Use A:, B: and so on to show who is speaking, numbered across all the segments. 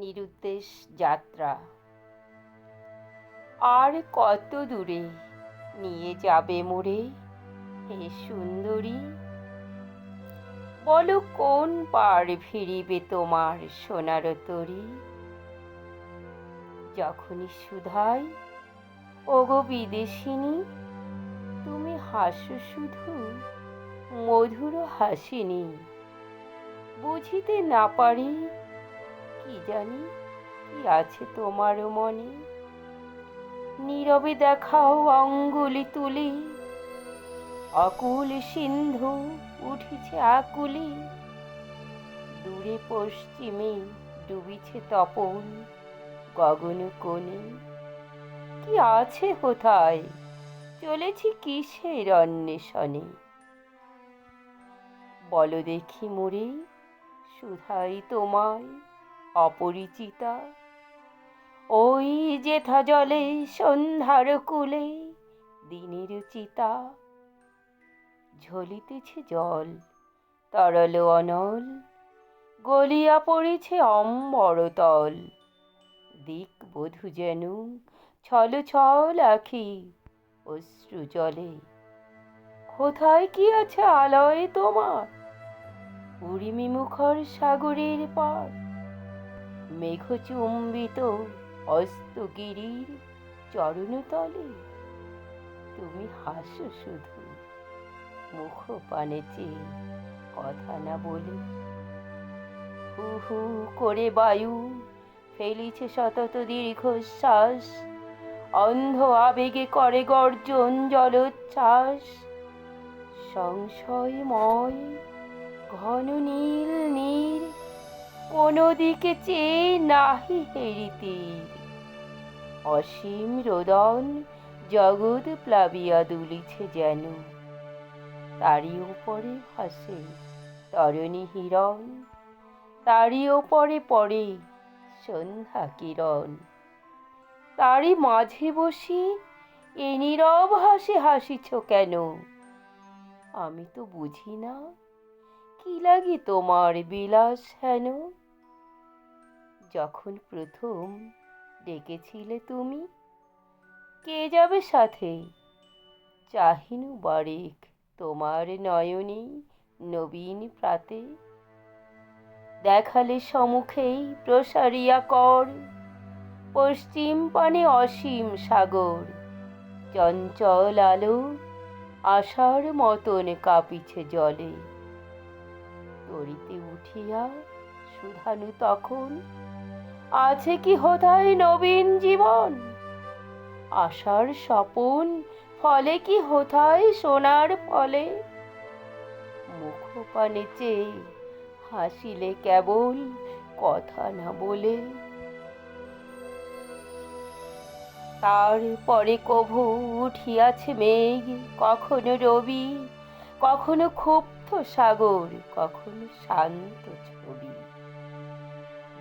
A: নিরুদ্দেশ যাত্রা। আর কত দূরে নিয়ে যাবে মোরে হে সুন্দরী? বলো কোন পার ফিরিবে তোমার সোনার তরী? যখনই সুধাই, ওগো বিদেশিনী, তুমি হাসো শুধু, মধুর হাসিনী। বুঝিতে না পারি কি জানি? কি আছে তোমার মনে? নীরবে দেখাও অঙ্গুলি তুলি। অকুল সিন্ধু উঠিছে আকুলি। দূরে পশ্চিমে ডুবিছে তপন গগন কোণে। কি আছে কোথায়? চলেছি কিসের অন্বেষণে? বলো দেখি মোরে সুধাই তোমায়। অপরিচিতা। ওই যেথা জলে সন্ধ্যার কূলে দিনের চিতা। ঝলিতেছে জল, তরল অনল, গলিয়া পড়েছে অম্বরতল দিক বধু যেন ছল ছল আখি অশ্রু জলে। কোথায় কি আছে আলয় তোমার? উড়িমি মুখর সাগরের পার। মেঘ চুম্বিত অস্তগিরির চরণতলে। তুমি হাসো শুধু মুখ পানে চেয়ে কথা না বলে। হু হু করে বায়ু ফেলিছে শতত দীর্ঘশ্বাস, অন্ধ আবেগে করে গর্জন জলোচ্ছ্বাস। সংশয়ময় ঘন নীল নীর কোনো দিকে চেয়ে নাহি হেরিতে। অসীম রোদন জগৎ প্লাবিয়া দুলিছে যেন। তারই ওপরে হাসে তরণী হিরণ। তারই ওপরে পড়ে সন্ধ্যা কিরণ। তারই মাঝে বসি এ নীরব হাসি হাসিছ কেন? আমি তো বুঝি না। কি লাগে তোমার বিলাস হেন? যখন প্রথম ডেকেছিলে তুমি, কে যাবে সাথে? চাহিনু বারেক, তোমার নয়নী নবীন প্রাতে। দেখালে সমুখেই প্রসারিয়া কর, পশ্চিম পানে অসীম সাগর। চঞ্চল আলো আশার মতন কাঁপিছে জলে। তরিতে উঠিয়া সুধানু তখন আছে কি হোথায় নবীন জীবন? আশার স্বপন ফলে কি হোথায় সোনার ফলে? মুখ পানে চেয়ে হাসিলে কেবল কথা না বলে। তারপরে কভু উঠিয়াছে মেঘ, কখনো রবি, কখনো ক্ষুব্ধ সাগর, কখনো শান্ত ছবি।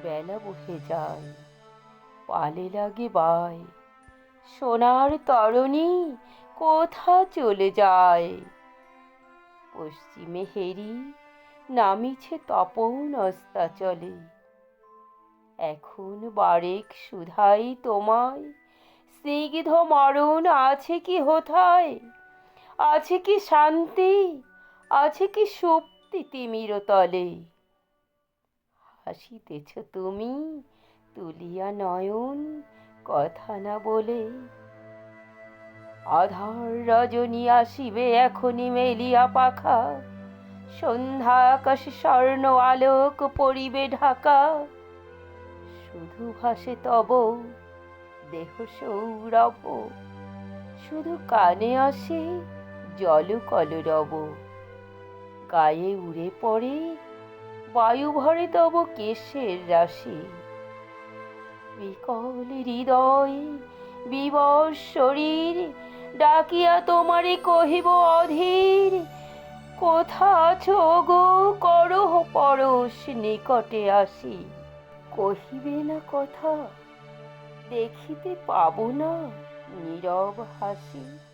A: বেলা বসে যায়। পালে লাগে বাই। সোনার তরণী কোথা চলে যায়? পশ্চিমে হেরি নামিছে তপন অস্তা চলে এখন বারেক সুধাই তোমায়। স্নিগ্ধ মরণ আছে কি হোথায়? আছে কি শান্তি? আছে কি সুপ্তি তিমির তলে হাসিতেছ তুমি, তুলিয়া নয়ন, কথা না বলে। আধার রজনী আসিবে এখনই মেলিয়া পাখা। সন্ধ্যা আকাশ স্বর্ণ আলোক পরিবে ঢাকা। শুধু ভাসে তব দেহ সৌরভ। শুধু কানে আসে জল কলরব গায়ে উড়ে পড়ে বায়ু ভরে তব কেশের রাশি। বিকল হৃদয় বিবর শরীর, ডাকিয়া তোমারে কহিব, অধীর, কোথা আছো গো? করহ পরশ নিকটে আসি। কহিবে না কথা, দেখিতে পাবো না, নীরব হাসি।